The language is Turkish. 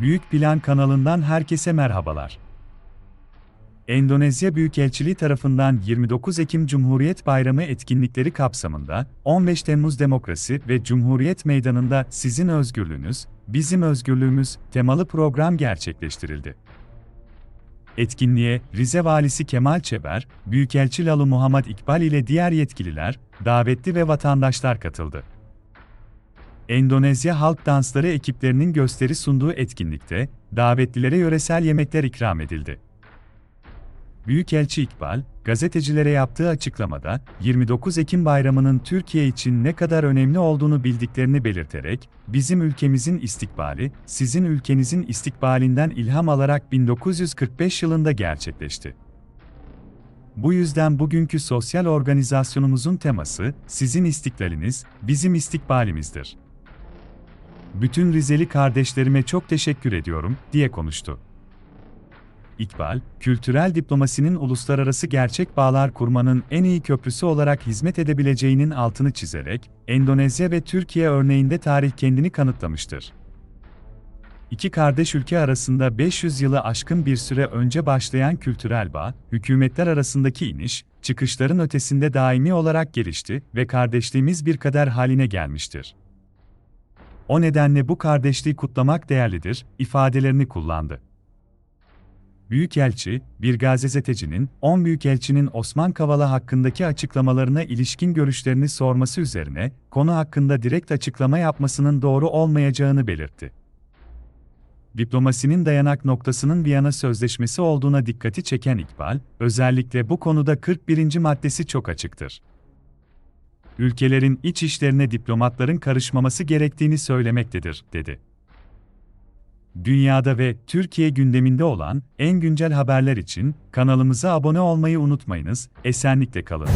Büyük Plan kanalından herkese merhabalar. Endonezya Büyükelçiliği tarafından 29 Ekim Cumhuriyet Bayramı etkinlikleri kapsamında 15 Temmuz Demokrasi ve Cumhuriyet Meydanı'nda Sizin Özgürlüğünüz, Bizim Özgürlüğümüz temalı program gerçekleştirildi. Etkinliğe Rize Valisi Kemal Çeber, Büyükelçi Lalu Muhammed İkbal ile diğer yetkililer, davetli ve vatandaşlar katıldı. Endonezya Halk Dansları ekiplerinin gösteri sunduğu etkinlikte, davetlilere yöresel yemekler ikram edildi. Büyükelçi İkbal, gazetecilere yaptığı açıklamada, 29 Ekim bayramının Türkiye için ne kadar önemli olduğunu bildiklerini belirterek, bizim ülkemizin istikbali, sizin ülkenizin istikbalinden ilham alarak 1945 yılında gerçekleşti. Bu yüzden bugünkü sosyal organizasyonumuzun teması, sizin istiklaliniz, bizim istikbalimizdir. Bütün Rizeli kardeşlerime çok teşekkür ediyorum, diye konuştu. İkbal, kültürel diplomasinin uluslararası gerçek bağlar kurmanın en iyi köprüsü olarak hizmet edebileceğinin altını çizerek, Endonezya ve Türkiye örneğinde tarih kendini kanıtlamıştır. İki kardeş ülke arasında 500 yılı aşkın bir süre önce başlayan kültürel bağ, hükümetler arasındaki iniş, çıkışların ötesinde daimi olarak gelişti ve kardeşliğimiz bir kader haline gelmiştir. O nedenle bu kardeşliği kutlamak değerlidir, ifadelerini kullandı. Büyükelçi, bir gazetecinin, 10 Büyükelçinin Osman Kavala hakkındaki açıklamalarına ilişkin görüşlerini sorması üzerine, konu hakkında direkt açıklama yapmasının doğru olmayacağını belirtti. Diplomasinin dayanak noktasının Viyana Sözleşmesi olduğuna dikkati çeken İkbal, özellikle bu konuda 41. maddesi çok açıktır. Ülkelerin iç işlerine diplomatların karışmaması gerektiğini söylemektedir, dedi dünyada ve Türkiye gündeminde olan en güncel haberler için kanalımıza abone olmayı unutmayınız. Esenlikle kalın.